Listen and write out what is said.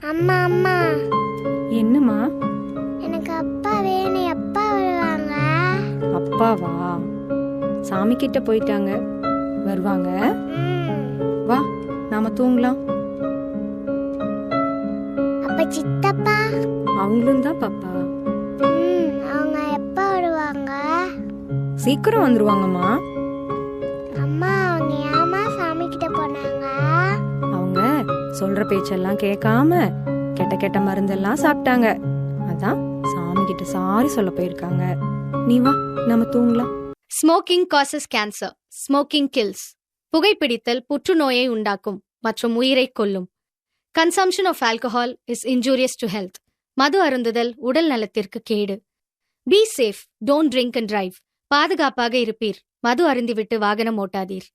அம்மா அம்மா. என்னம்மா? எனக்கு அப்பா வேணும். எப்பா வருவாங்க? அப்பாவா? சாமி கிட்ட போயிட்டாங்க. வருவாங்க? வா நாம தூங்கலாம். அப்ப சித்தப்பா? அவங்களும் தான் பாப்பா. அவங்க எப்பா வருவாங்க? சீக்கிரம் வந்துருவாங்கம்மா. சொல்ற பேச்செல்லாம் கேட்காம கெட்ட கெட்ட மருந்தெல்லாம் சாப்பிட்டாங்க. அதான் சாமி கிட்ட சாரி சொல்ல போயிருக்காங்க. நீ வா நம்ம தூங்கலாம். Smoking causes cancer smoking kills புகைப்பிடித்தல் புற்றுநோயை உண்டாக்கும் மற்றும் உயிரை கொல்லும். Consumption of alcohol is injurious to health மது அருந்துதல் உடல் நலத்திற்கு கேடு. Be safe don't drink and drive பாதுகாப்பாக இருப்பீர். மது அருந்திவிட்டு வாகனம் ஓட்டாதீர்.